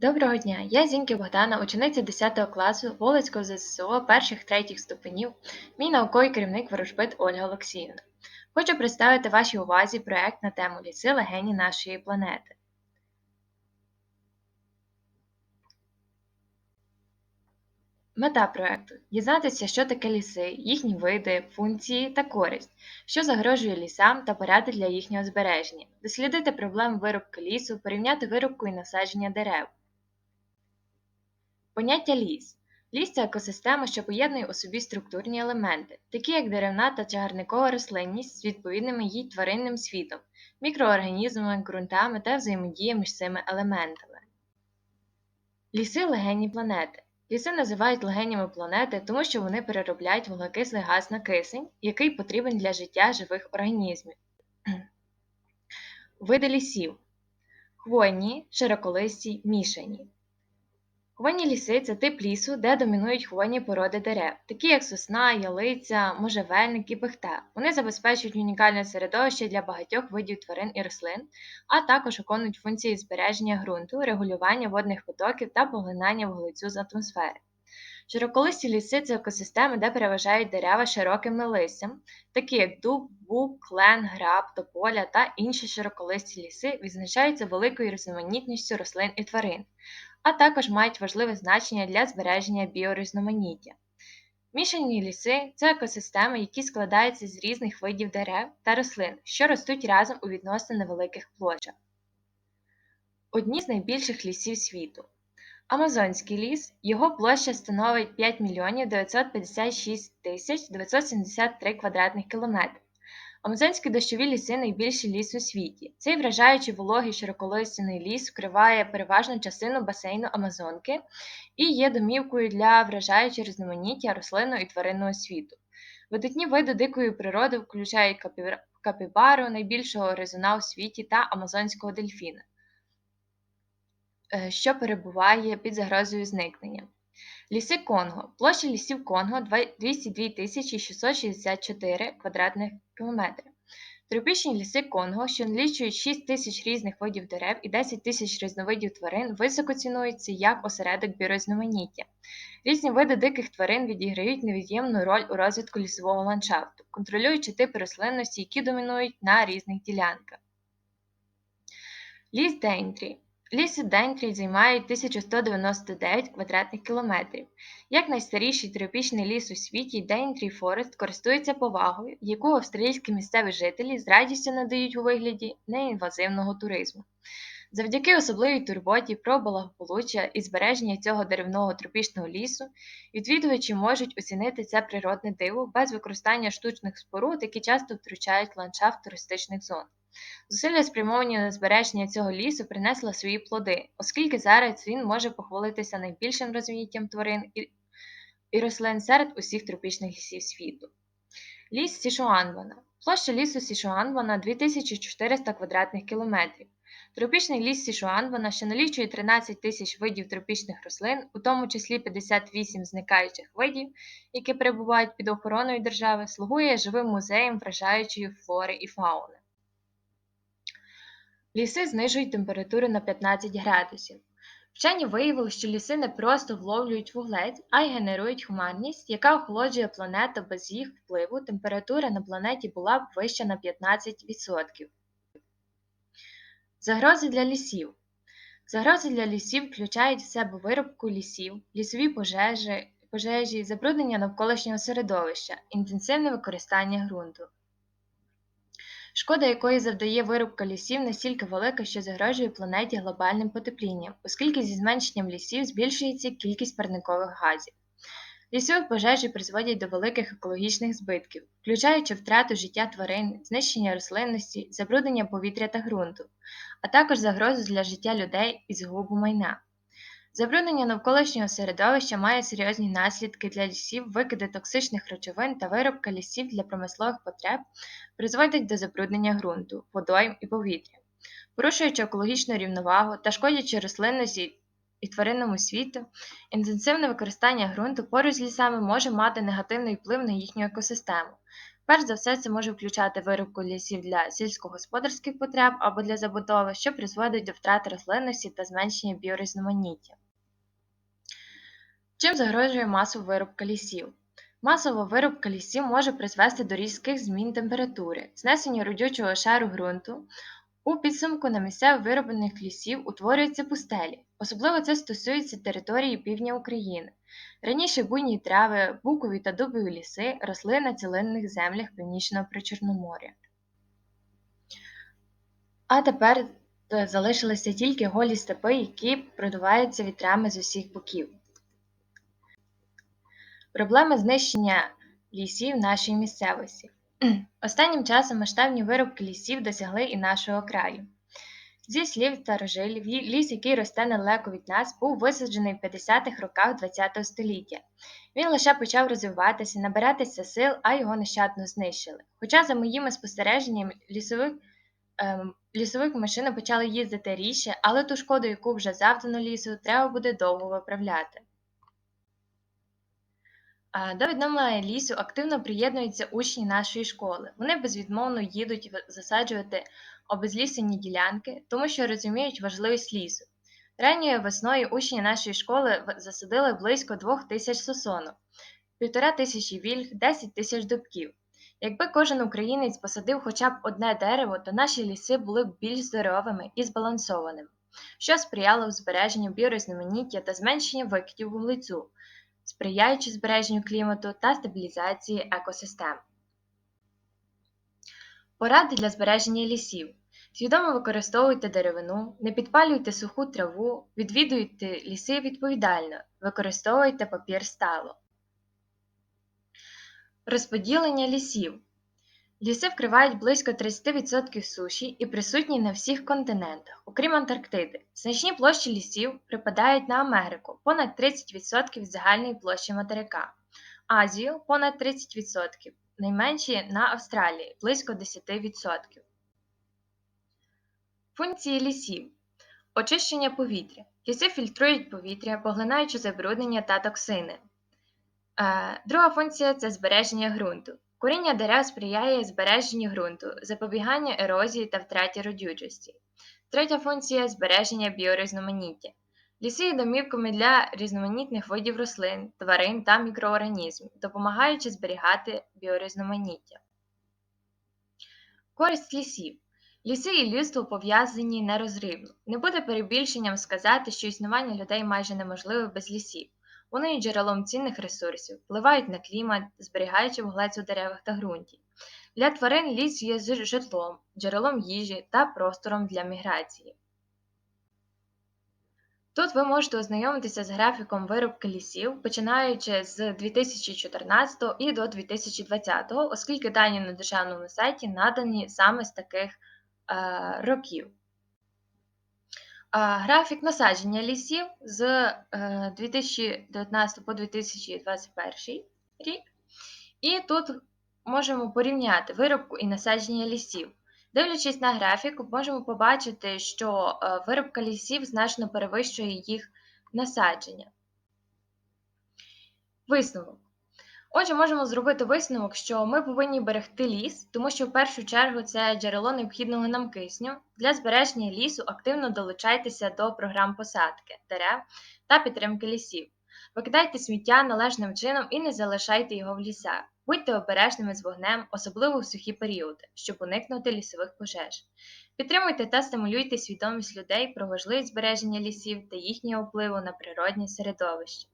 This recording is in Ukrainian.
Доброго дня! Я Зіньки Богдана, учениця 10 класу Волицького ЗСО перших третіх ступенів, мій науковий керівник ворожбит Ольга Олексіївна. Хочу представити вашій увазі проект на тему ліси легені нашої планети. Мета проекту дізнатися, що таке ліси, їхні види, функції та користь, що загрожує лісам та поради для їхнього збереження, дослідити проблеми вирубки лісу, порівняти вирубку і насадження дерев. Поняття ліс. Ліс це екосистема, що поєднує у собі структурні елементи, такі як деревна та чагарникова рослинність з відповідним їй тваринним світом, мікроорганізмами, ґрунтами та взаємодія між цими елементами. Ліси легені планети. Ліси називають легенями планети, тому що вони переробляють вуглекислий газ на кисень, який потрібен для життя живих організмів. Види лісів хвойні, широколисті, мішані. Хвойні ліси це тип лісу, де домінують хвойні породи дерев, такі як сосна, ялиця, можжевельник і пихта. Вони забезпечують унікальне середовище для багатьох видів тварин і рослин, а також виконують функції збереження ґрунту, регулювання водних потоків та поглинання вуглецю з атмосфери. Широколисті ліси це екосистеми, де переважають дерева широкими листям, такі як дуб, бук, клен, граб, тополя та інші широколисті ліси, відзначаються великою різноманітністю рослин і тварин а також мають важливе значення для збереження біорізноманіття. Мішані ліси це екосистеми, які складаються з різних видів дерев та рослин, що ростуть разом у відносно невеликих площах. Одні з найбільших лісів світу. Амазонський ліс, його площа становить 5 мільйонів 956 тисяч 973 квадратних кілометрів. Амазонські дощові ліси найбільший ліс у світі. Цей вражаючий вологий широколистяний ліс вкриває переважну частину басейну Амазонки і є домівкою для вражаючого різноманіття рослинного і тваринного світу. Видатні види дикої природи включають капібару, найбільшого гризуна у світі та амазонського дельфіна, е, що перебуває під загрозою зникнення. Ліси Конго. Площа лісів Конго 202 664 квадратних кілометри. Тропічні ліси Конго, що налічують 6 тисяч різних видів дерев і 10 тисяч різновидів тварин, високо цінуються як осередок біорізноманіття. Різні види диких тварин відіграють невід'ємну роль у розвитку лісового ландшафту, контролюючи типи рослинності, які домінують на різних ділянках. Ліс Дейнтрі Ліси Дентрій займають 1199 квадратних кілометрів. Як найстаріший тропічний ліс у світі, Дейнтрій Форест користується повагою, яку австралійські місцеві жителі з радістю надають у вигляді неінвазивного туризму. Завдяки особливій турботі про благополуччя і збереження цього деревного тропічного лісу, відвідувачі можуть оцінити це природне диво без використання штучних споруд, які часто втручають ландшафт туристичних зон. Зусилля, спрямовані на збереження цього лісу, принесли свої плоди, оскільки зараз він може похвалитися найбільшим розвіттям тварин і рослин серед усіх тропічних лісів світу. Ліс Сішуанвана. Площа лісу Сішуанвана 2400 квадратних кілометрів. Тропічний ліс Сішуанвана, що налічує 13 тисяч видів тропічних рослин, у тому числі 58 зникаючих видів, які перебувають під охороною держави, слугує живим музеєм вражаючої флори і фауни. Ліси знижують температуру на 15 градусів. Вчені виявили, що ліси не просто вловлюють вуглець, а й генерують хмарність, яка охолоджує планету без їх впливу, температура на планеті була б вища на 15%. Загрози для лісів. Загрози для лісів включають в себе виробку лісів, лісові пожежі, пожежі, забруднення навколишнього середовища, інтенсивне використання ґрунту шкода якої завдає вирубка лісів настільки велика, що загрожує планеті глобальним потеплінням, оскільки зі зменшенням лісів збільшується кількість парникових газів. Лісові пожежі призводять до великих екологічних збитків, включаючи втрату життя тварин, знищення рослинності, забруднення повітря та ґрунту, а також загрозу для життя людей і згубу майна. Забруднення навколишнього середовища має серйозні наслідки для лісів, викиди токсичних речовин та виробка лісів для промислових потреб призводять до забруднення ґрунту, водойм і повітря, порушуючи екологічну рівновагу та шкодячи рослинності і тваринному світу, інтенсивне використання ґрунту поруч з лісами може мати негативний вплив на їхню екосистему, Перш за все, це може включати вирубку лісів для сільськогосподарських потреб або для забудови, що призводить до втрати рослинності та зменшення біорізноманіття. Чим загрожує масова вирубка лісів? Масова вирубка лісів може призвести до різких змін температури, знесення родючого шару ґрунту. У підсумку на місцевих вироблених лісів утворюються пустелі. Особливо це стосується території півдня України. Раніше буйні трави, букові та дубові ліси росли на цілинних землях північного Причорномор'я. А тепер е, залишилися тільки голі степи, які продуваються вітрами з усіх боків. Проблема знищення лісів нашої місцевості. Останнім часом масштабні вирубки лісів досягли і нашого краю. Зі слів старожилів, ліс, який росте недалеко від нас, був висаджений в 50-х роках ХХ століття. Він лише почав розвиватися, набиратися сил, а його нещадно знищили. Хоча, за моїми спостереженнями, лісових, ем, лісових машини почали їздити рідше, але ту шкоду, яку вже завдано лісу, треба буде довго виправляти. До відновлення лісу активно приєднуються учні нашої школи. Вони безвідмовно їдуть засаджувати обезлісені ділянки, тому що розуміють важливість лісу. Ранньою весною учні нашої школи засадили близько двох тисяч сосонок, півтора тисячі вільг, 10 тисяч дубків. Якби кожен українець посадив хоча б одне дерево, то наші ліси були б більш здоровими і збалансованими, що сприяло збереженню біорізноманіття та зменшенню викидів вуглецю, сприяючи збереженню клімату та стабілізації екосистем. Поради для збереження лісів. Свідомо використовуйте деревину, не підпалюйте суху траву, відвідуйте ліси відповідально, використовуйте папір стало. Розподілення лісів. Ліси вкривають близько 30% суші і присутні на всіх континентах, окрім Антарктиди. Значні площі лісів припадають на Америку понад 30% загальної площі материка, Азію понад 30%, найменші на Австралії близько 10%. Функції лісів очищення повітря. Ліси фільтрують повітря, поглинаючи забруднення та токсини. Е, друга функція це збереження ґрунту. Куріння дерев сприяє збереженню ґрунту, запобіганню ерозії та втраті родючості. Третя функція збереження біорізноманіття. Ліси є домівками для різноманітних видів рослин, тварин та мікроорганізмів, допомагаючи зберігати біорізноманіття. Користь лісів. Ліси і людство пов'язані нерозривно. Не буде перебільшенням сказати, що існування людей майже неможливе без лісів. Вони є джерелом цінних ресурсів, впливають на клімат, зберігаючи вуглець у деревах та ґрунті. Для тварин ліс є житлом, джерелом їжі та простором для міграції. Тут ви можете ознайомитися з графіком вирубки лісів, починаючи з 2014 і до 2020, оскільки дані на державному сайті надані саме з таких е, років. Графік насадження лісів з 2019 е, по 2021 рік. І тут можемо порівняти виробку і насадження лісів. Дивлячись на графік, можемо побачити, що е, виробка лісів значно перевищує їх насадження. Висновок. Отже, можемо зробити висновок, що ми повинні берегти ліс, тому що в першу чергу це джерело необхідного нам кисню. Для збереження лісу активно долучайтеся до програм посадки, дерев та підтримки лісів. Викидайте сміття належним чином і не залишайте його в лісах. Будьте обережними з вогнем, особливо в сухі періоди, щоб уникнути лісових пожеж. Підтримуйте та стимулюйте свідомість людей про важливість збереження лісів та їхнього впливу на природнє середовище.